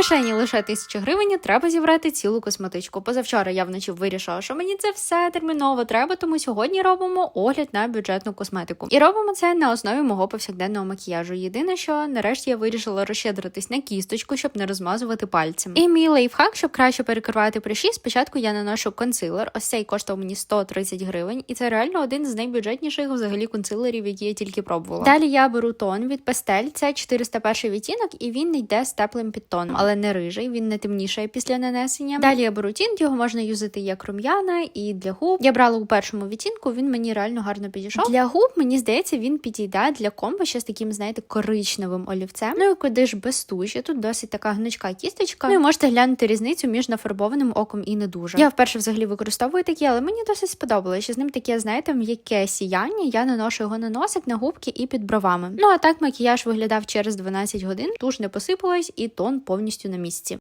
кишені лише тисяча гривень, треба зібрати цілу косметичку. Позавчора я вночі вирішила, що мені це все терміново треба, тому сьогодні робимо огляд на бюджетну косметику. І робимо це на основі мого повсякденного макіяжу. Єдине, що нарешті я вирішила розщедритись на кісточку, щоб не розмазувати пальцем. І мій лайфхак, щоб краще перекривати прищі, спочатку я наношу консилер. Ось цей коштував мені 130 гривень, і це реально один з найбюджетніших взагалі консилерів, які я тільки пробувала. Далі я беру тон від пастель, це 401 відтінок, і він йде з теплим підтоном, не рижий, він не темнішає після нанесення. Далі я беру тінт, його можна юзати як рум'яна і для губ. Я брала у першому відтінку, він мені реально гарно підійшов. Для губ, мені здається, він підійде для комбо ще з таким, знаєте, коричневим олівцем. Ну і куди ж без туші, тут досить така гнучка кісточка. Ну і можете глянути різницю між нафарбованим оком і не дуже. Я вперше взагалі використовую такі, але мені досить сподобалося. що з ним таке, знаєте, м'яке сіяння. Я наношу його на носик, на губки і під бровами. Ну а так макіяж виглядав через 12 годин, туш не посипалась і тон повністю на місці.